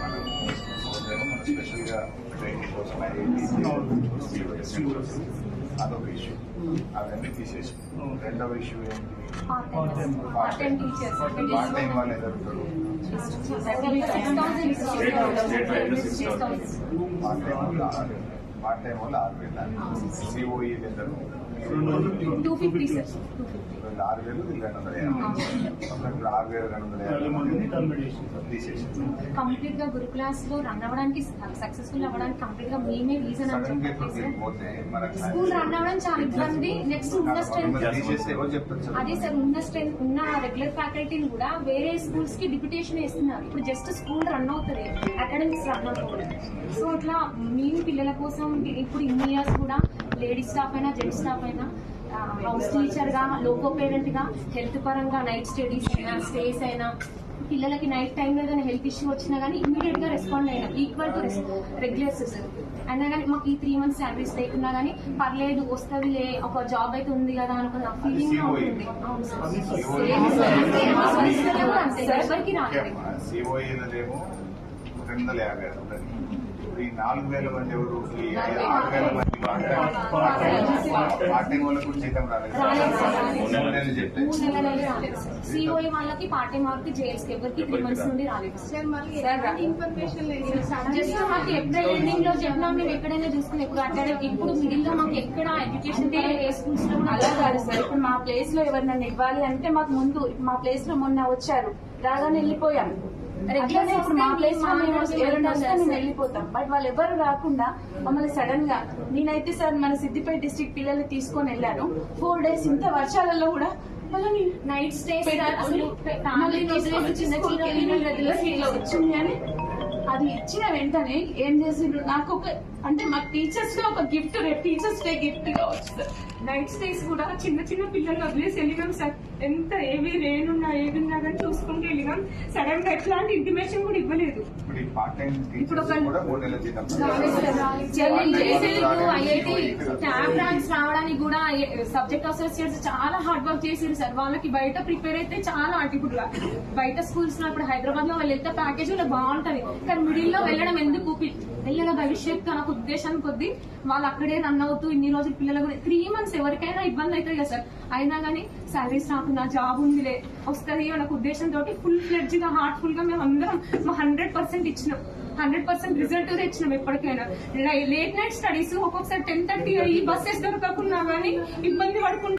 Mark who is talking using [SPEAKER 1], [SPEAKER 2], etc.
[SPEAKER 1] మనము సంవత్సరం మనం స్పెషల్గా ట్రైనింగ్ కోసం అదొక ఇష్యూ అవన్నీ తీసేసి రెండవ ఇష్యూ ఏంటి
[SPEAKER 2] పార్ట్ టైం
[SPEAKER 1] వాళ్ళు ఎదురుతారు పార్ట్ టైం వాళ్ళు పార్ట్ టైం వాళ్ళు ఆరు వేలు సిఓఈ ఇద్దరు.
[SPEAKER 2] టూ ఫిఫ్టీ సార్
[SPEAKER 1] వీళ్ళు ఆరు వేలు వీళ్ళు రెండు వందల యాభై ఒకరికి ఆరు వేలు రెండు వందల యాభై తీసేసి
[SPEAKER 2] కంప్లీట్గా గురు క్లాస్లో రన్ అవ్వడానికి సక్సెస్ఫుల్ అవ్వడానికి కంప్లీట్గా మేమే రీజన్ స్కూల్ రన్ అవ్వడం చాలా ఇబ్బంది. నెక్స్ట్ ఉన్న స్ట్రెంత్ అదే సార్ ఉన్న స్ట్రెంత్ ఉన్న రెగ్యులర్ ఫ్యాకల్టీని కూడా వేరే స్కూల్స్కి డిప్యుటేషన్ ఇస్తున్నారు ఇప్పుడు జస్ట్ స్కూల్ రన్ అవుతుంది అకాడమిక్స్ రన్ అవుతుంది. సో ఇట్లా మేము పిల్లల కోసం ఇప్పుడు ఇన్ని ఇయర్స్ కూడా లేడీస్ స్టాఫ్ అయినా జెంట్స్ స్టాఫ్ అయినా హౌస్ టీచర్గా లోకో పేరెంట్గా హెల్త్ పరంగా నైట్ స్టడీస్ అయినా స్టేస్ అయినా పిల్లలకి నైట్ టైం ఏదైనా హెల్త్ ఇష్యూ వచ్చినా కానీ ఇమీడియట్గా రెస్పాండ్ అయినా ఈక్వల్ టు రెగ్యులర్స్ అయినా కానీ మాకు ఈ త్రీ మంత్స్ శాలరీస్ లేకున్నా కానీ పర్లేదు వస్తుందిలే ఒక జాబ్ అయితే ఉంది కదా అనుకున్న ఫీలింగ్ ఉంటుంది అవును సార్. ఎవరికి రాలేదు
[SPEAKER 1] ఇప్పుడు ఈ నాలుగు వేల మంది ఎవరు? ఈ ఆరు వేల మంది పార్ట్ టైం వాళ్ళకు కూడా జీతం రాలేదు. మూడు నెలలు చెప్తే
[SPEAKER 2] సిఓఈ వాళ్ళకి పార్ట్ టైం వాళ్ళకి జైల్స్ ఎవరికి త్రీ మంత్స్ నుండి రాలేదు.
[SPEAKER 3] ఇన్ఫర్మేషన్ లేదు.
[SPEAKER 2] జస్ట్ మాకు ఎప్పుడైనా ఎండింగ్లో చెప్పినా మేము ఎక్కడైనా చూసుకుని ఇప్పుడు అకాడమిక్ ఇప్పుడు మిడిల్లో మాకు ఎక్కడ ఎడ్యుకేషన్ ఏ స్కూల్స్లో కూడా
[SPEAKER 4] అలా కాదు సార్ ఇప్పుడు మా ప్లేస్లో ఎవరినన్నా ఇవ్వాలి అంటే మాకు ముందు మా ప్లేస్లో మొన్న వచ్చారు. రాగానే వెళ్ళిపోయాం. రెగ్యులర్ ఇప్పుడు మా ప్లేస్లో మేము ఎవరైనా వస్తే మేము వెళ్ళిపోతాం. బట్ వాళ్ళు ఎవరు రాకుండా మమ్మల్ని సడన్గా నేనైతే సార్ మన సిద్దిపేట డిస్ట్రిక్ట్ పిల్లల్ని తీసుకొని వెళ్ళాను. ఫోర్ డేస్ ఇంత వర్షాలలో కూడా
[SPEAKER 2] నైట్ అసలు
[SPEAKER 4] మళ్ళీ
[SPEAKER 2] చిన్న చిన్న పిల్లలు
[SPEAKER 4] వచ్చింది అని అది ఇచ్చిన వెంటనే ఏం చేసిండ్రు? నాకు ఒక అంటే మా టీచర్స్గా ఒక గిఫ్ట్ రేపు టీచర్స్ డే గిఫ్ట్ కావచ్చు సార్
[SPEAKER 3] నైట్ స్టేస్ కూడా చిన్న చిన్న పిల్లలు వదిలేసి వెళ్ళినాం సార్. ఎంత ఏవి రేనున్నా ఏదున్నా కానీ చూసుకుంటూ వెళ్ళినాం. సడన్గా ఎట్లాంటి ఇంటిమేషన్ కూడా ఇవ్వలేదు.
[SPEAKER 1] ఇప్పుడు
[SPEAKER 3] ఒక-
[SPEAKER 2] ఐఐటి ట్యాబ్ కూడా సబ్జెక్ట్ అసోసియేట్స్ చాలా హార్డ్ వర్క్ చేసారు సార్. వాళ్ళకి బయట ప్రిపేర్ అయితే చాలా అంటే ఇప్పుడు బయట స్కూల్స్లో ఇప్పుడు హైదరాబాద్లో వాళ్ళు వెళ్తే ప్యాకేజ్ బాగుంటది. కానీ మిడిల్లో వెళ్ళడం ఎందుకు? పిల్లల భవిష్యత్తు నాకు ఉద్దేశం కొద్దీ వాళ్ళు అక్కడే రన్ అవుతూ ఇన్ని రోజులు పిల్లల గురించి త్రీ మంత్స్ ఎవరికైనా ఇబ్బంది అవుతుంది కదా సార్ అయినా కానీ సాలరీస్ రాకుండా జాబ్ ఉందిలే వస్తుంది అనే ఉద్దేశంతో ఫుల్ ఫ్లెడ్జ్గా హార్ట్ఫుల్గా మేము అందరం మా హండ్రెడ్ పర్సెంట్ ఇచ్చినాం. హండ్రెడ్ పర్సెంట్ రిజల్ట్ తెచ్చినాం ఎప్పటికైనా. లేట్ నైట్ స్టడీస్ ఒక్కొక్కసారి టెన్ థర్టీ అయ్యి బస్సెస్ దొరకకుండా కానీ ఇబ్బంది పడుకుంటూ.